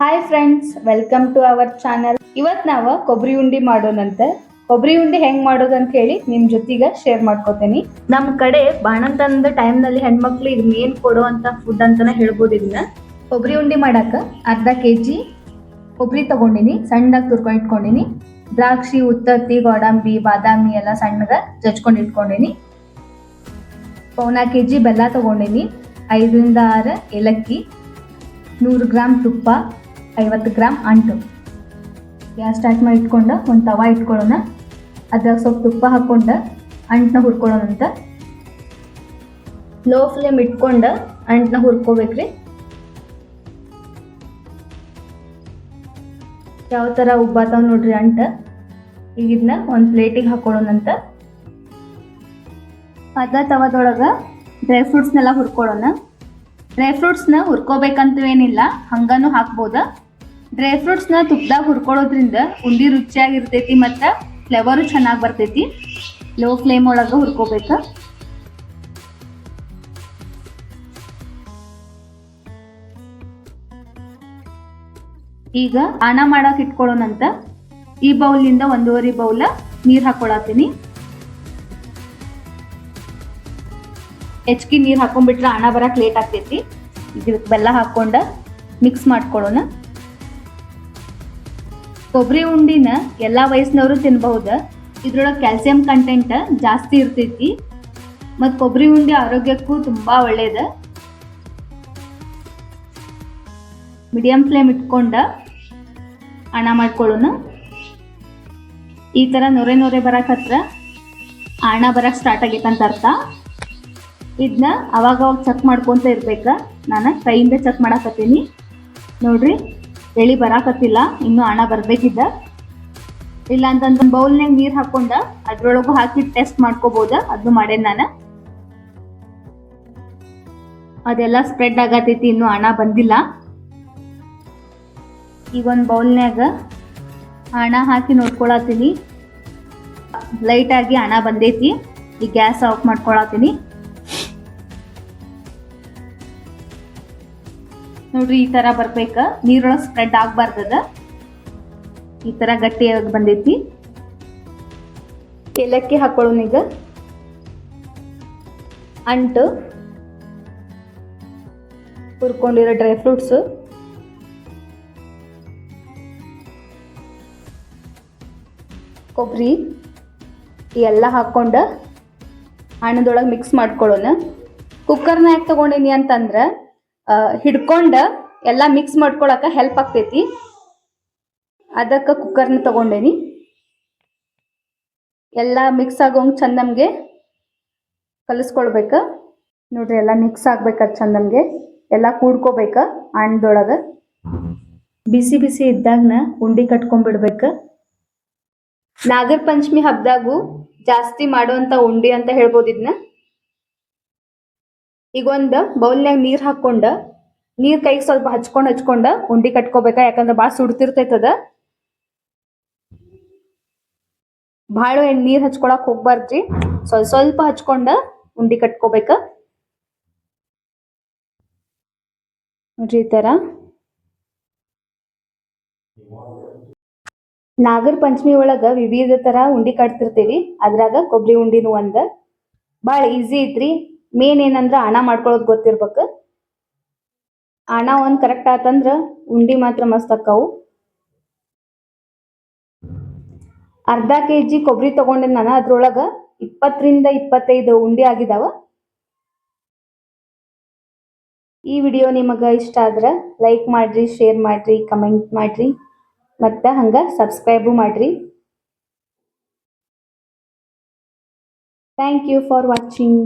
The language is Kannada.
Hi friends welcome to our channel ಇವತ್ ನಾವು ಕೊಬ್ಬರಿ ಉಂಡಿ ಮಾಡೋಣಂತ. ಕೊಬ್ಬರಿ ಉಂಡಿ ಹೆಂಗ್ ಮಾಡೋದು ಅಂತ ಹೇಳಿ ನಿಮ್ ಜೊತೆಗೆ ಶೇರ್ ಮಾಡ್ಕೋತೇನಿ. ನಮ್ ಕಡೆ ಬಾಣಂತನದ ಟೈಮ್ನಲ್ಲಿ ಹೆಣ್ಮಕ್ಳಿಗೆ ಮೇನ್ ಕೊಡುವಂತ ಫುಡ್ ಅಂತಾನೆ ಹೇಳ್ಬೋದು ಇದನ್ನ ಕೊಬ್ಬರಿ ಉಂಡಿ ಮಾಡಾಕ ಅರ್ಧ ಕೆಜಿ ಕೊಬ್ಬರಿ ತಗೊಂಡಿನಿ ಸಣ್ಣದಾಗಿ ತುರ್ಕೊಂಡು ಇಟ್ಕೊಂಡಿನಿ. ದ್ರಾಕ್ಷಿ, ಉತ್ತತ್ತಿ, ಗೋಡಂಬಿ, ಬಾದಾಮಿ ಎಲ್ಲ ಸಣ್ಣದ ಜಜ್ಕೊಂಡು ಇಟ್ಕೊಂಡಿನಿ. ಪೌನಾ ಕೆ ಜಿ ಬೆಲ್ಲ ತಗೊಂಡಿನಿ, ಐದರಿಂದ ಆರು ಏಲಕ್ಕಿ, ನೂರು ಗ್ರಾಮ್ ತುಪ್ಪ ಐವತ್ತು ಗ್ರಾಮ್ ಅಂಟು. ಗ್ಯಾಸ್ ಸ್ಟಾರ್ಟ್ ಮಾಡಿ ಇಟ್ಕೊಂಡು, ಒಂದು ತವ ಇಟ್ಕೊಳ್ಳೋಣ. ಅದ್ರಾಗ ಸ್ವಲ್ಪ ತುಪ್ಪ ಹಾಕ್ಕೊಂಡು ಅಂಟನ್ನ ಹುರ್ಕೊಳ್ಳೋಣಂತ ಲೋ ಫ್ಲೇಮ್ ಇಟ್ಕೊಂಡು ಅಂಟನ್ನ ಹುರ್ಕೋಬೇಕ್ರಿ. ಯಾವ ಥರ ಉಬ್ಬಾತಾವ ನೋಡ್ರಿ ಅಂಟ. ಈಗ ಇದನ್ನ ಒಂದು ಪ್ಲೇಟಿಗೆ ಹಾಕೊಳ್ಳೋಣಂತ ಅದ ತವದೊಳಗೆ ಡ್ರೈ ಫ್ರೂಟ್ಸ್ನೆಲ್ಲ ಹುರ್ಕೊಳ್ಳೋಣ. ಡ್ರೈ ಫ್ರೂಟ್ಸ್ನ ಹುರ್ಕೋಬೇಕಂತೂ ಏನಿಲ್ಲ, ಹಂಗನೂ ಹಾಕ್ಬೋದ. ಡ್ರೈ ನ ತುಪ್ಪದಾಗ ಹುರ್ಕೊಳ್ಳೋದ್ರಿಂದ ಉಂಡಿ ರುಚಿಯಾಗಿರ್ತೈತಿ ಮತ್ತು ಫ್ಲೇವರು ಚೆನ್ನಾಗಿ ಬರ್ತೈತಿ. ಲೋ ಫ್ಲೇಮ್ ಒಳಗೆ ಹುರ್ಕೋಬೇಕು. ಈಗ ಆನ ಮಾಡಕ್ ಇಟ್ಕೊಳ್ಳೋಣಂತ ಈ ಬೌಲ್ನಿಂದ ಒಂದೂವರೆ ಬೌಲ ನೀರು ಹಾಕೊಳತ್ತೀನಿ ಹೆಚ್ಚಿಗೆ ನೀರು ಹಾಕೊಂಡ್ಬಿಟ್ರೆ ಹಣ ಬರಕ್ಕೆ ಲೇಟ್ ಆಗ್ತೈತಿ. ಇದಕ್ಕೆ ಬೆಲ್ಲ ಹಾಕ್ಕೊಂಡು ಮಿಕ್ಸ್ ಮಾಡ್ಕೊಳ್ಳೋಣ ಕೊಬ್ಬರಿ ಉಂಡಿನ ಎಲ್ಲ ವಯಸ್ಸಿನವರು ತಿನ್ಬಹುದು. ಇದ್ರೊಳಗೆ ಕ್ಯಾಲ್ಸಿಯಂ ಕಂಟೆಂಟ್ ಜಾಸ್ತಿ ಇರ್ತೈತಿ. ಮತ್ತು ಕೊಬ್ಬರಿ ಉಂಡಿ ಆರೋಗ್ಯಕ್ಕೂ ತುಂಬ ಒಳ್ಳೇದು. ಮೀಡಿಯಂ ಫ್ಲೇಮ್ ಇಟ್ಕೊಂಡು ಹಣ ಮಾಡ್ಕೊಳ್ಳೋಣ. ಈ ಥರ ನೊರೆ ನೊರೆ ಬರಕ್ಕೆ ಹತ್ರ ಹಣ ಬರಕ್ಕೆ ಸ್ಟಾರ್ಟ್ ಆಗೈತೆ ಅಂತ ಅರ್ಥ. ಇದನ್ನ ಅವಾಗ ಚೆಕ್ ಮಾಡ್ಕೊತ ಇರ್ಬೇಕು. ನಾನು ಕೈಯಿಂದ ಚೆಕ್ ಮಾಡಕತ್ತೀನಿ. ನೋಡ್ರಿ. ಎಳಿ ಬರಾಕತ್ತಿಲ್ಲ, ಇನ್ನು ಹಣ ಬರ್ಬೇಕಿದ್ದ. ಇಲ್ಲ ಅಂತಂದ್ರೆ ಬೌಲ್ನಾಗ ನೀರ್ ಹಾಕೊಂಡ, ಅದ್ರೊಳಗು ಹಾಕಿ ಟೆಸ್ಟ್ ಮಾಡ್ಕೋಬೋದ, ಅದು ಮಾಡೇನ್ ನಾನು. ಅದೆಲ್ಲ ಸ್ಪ್ರೆಡ್ ಆಗತೈತಿ, ಇನ್ನು ಹಣ ಬಂದಿಲ್ಲ. ಈಗ ಒಂದು ಬೌಲ್ನ್ಯಾಗ ಹಣ ಹಾಕಿ ನೋಡ್ಕೊಳತ್ತೀನಿ. ಲೈಟಾಗಿ ಹಣ ಬಂದೈತಿ ಈ ಗ್ಯಾಸ್ ಆಫ್ ಮಾಡ್ಕೊಳತ್ತೀನಿ. ನೋಡ್ರಿ, ಈ ತರ ಬರ್ಬೇಕ. ನೀರೊಳಗೆ ಸ್ಪ್ರೆಡ್ ಆಗ್ಬಾರ್ದದ. ಈ ತರ ಗಟ್ಟಿಯಾಗಿ ಬಂದೈತಿ. ಏಲಕ್ಕಿ ಈಗ. ಅಂಟು. ಹುರ್ಕೊಂಡಿರೋ ಡ್ರೈ ಫ್ರೂಟ್ಸು ಕೊಬ್ಬರಿ ಎಲ್ಲ ಹಾಕ್ಕೊಂಡು ಹಣ್ಣದೊಳಗೆ ಮಿಕ್ಸ್ ಮಾಡ್ಕೊಳ್ಳೋಣ. ಕುಕ್ಕರ್ನ ಯಾಕೆ ತಗೊಂಡಿನಿ ಅಂತಂದ್ರೆ ಹಿಡ್ಕೊಂಡು ಎಲ್ಲ ಮಿಕ್ಸ್ ಮಾಡ್ಕೊಳಕ ಹೆಲ್ಪ್ ಆಗ್ತೈತಿ. ಅದಕ್ಕೆ ಕುಕ್ಕರ್ನ ತಗೊಂಡೇನಿ. ಎಲ್ಲ ಮಿಕ್ಸ್ ಆಗೋಂಗೆ ಚಂದ ನಮಗೆ ಕಲಿಸ್ಕೊಳ್ಬೇಕು. ನೋಡ್ರಿ ಎಲ್ಲ ಮಿಕ್ಸ್ ಆಗ್ಬೇಕಾದ ಚಂದ ನಮಗೆ ಎಲ್ಲ ಕೂಡ್ಕೋಬೇಕು ಹಣ್ಣದೊಳಗೆ. ಬಿಸಿ ಬಿಸಿ ಇದ್ದಾಗನ ಉಂಡಿ ಕಟ್ಕೊಂಡ್ಬಿಡ್ಬೇಕು ನಾಗರ ಪಂಚಮಿ ಹಬ್ಬದಾಗೂ ಜಾಸ್ತಿ ಮಾಡುವಂತ ಉಂಡಿ ಅಂತ ಹೇಳ್ಬೋದು ಇದನ್ನ ಈಗ ಒಂದು ಬೌಲ್ನ್ಯಾಗ ನೀರ್ ಹಾಕೊಂಡ ನೀರ್ ಕೈಗೆ ಸ್ವಲ್ಪ ಹಚ್ಕೊಂಡ್ ಹಚ್ಕೊಂಡ ಉಂಡಿ ಕಟ್ಕೋಬೇಕ? ಯಾಕಂದ್ರೆ ಭಾಳ ಸುಡ್ತಿರ್ತೈತದ. ಭಾಳ ಎಣ್ಣೆ ನೀರ್ ಹಚ್ಕೊಳಕ್ ಹೋಗ್ಬಾರ್ದ್ರಿ. ಸ್ವಲ್ಪ ಸ್ವಲ್ಪ ಹಚ್ಕೊಂಡ ಉಂಡಿ ಕಟ್ಕೋಬೇಕ. ನೋಡ್ರಿ ಈ ತರ. ನಾಗರ ಪಂಚಮಿ ಒಳಗ ವಿವಿಧ ತರ ಉಂಡಿ ಕಟ್ತಿರ್ತೀವಿ. ಅದ್ರಾಗ ಕೊಬ್ಬರಿ ಉಂಡಿನೂ ಒಂದ. ಬಾಳ ಈಸಿ ಐತ್ರಿ. ಮೇನ್ ಏನಂದ್ರ ಹಣ ಮಾಡ್ಕೊಳ್ಳೋದು ಗೊತ್ತಿರ್ಬೇಕು. ಹಣ ಒಂದ್ ಕರೆಕ್ಟ್ ಆತಂದ್ರ ಉಂಡಿ ಮಾತ್ರ ಮಸ್ತ್ ಅಕ್ಕವು. ಅರ್ಧ ಕೆ ಜಿ ಕೊಬ್ಬರಿ ತಗೊಂಡೆ ನಾನು ಅದ್ರೊಳಗ ಇಪ್ಪತ್ತರಿಂದ ಇಪ್ಪತ್ತೈದು ಉಂಡಿ ಆಗಿದಾವ. ಈ ವಿಡಿಯೋ ನಿಮಗ ಇಷ್ಟ ಆದ್ರ ಲೈಕ್ ಮಾಡ್ರಿ ಶೇರ್ ಮಾಡ್ರಿ ಕಮೆಂಟ್ ಮಾಡ್ರಿ, ಮತ್ತ ಹಂಗ ಸಬ್ಸ್ಕ್ರೈಬು ಮಾಡ್ರಿ. Thank you for watching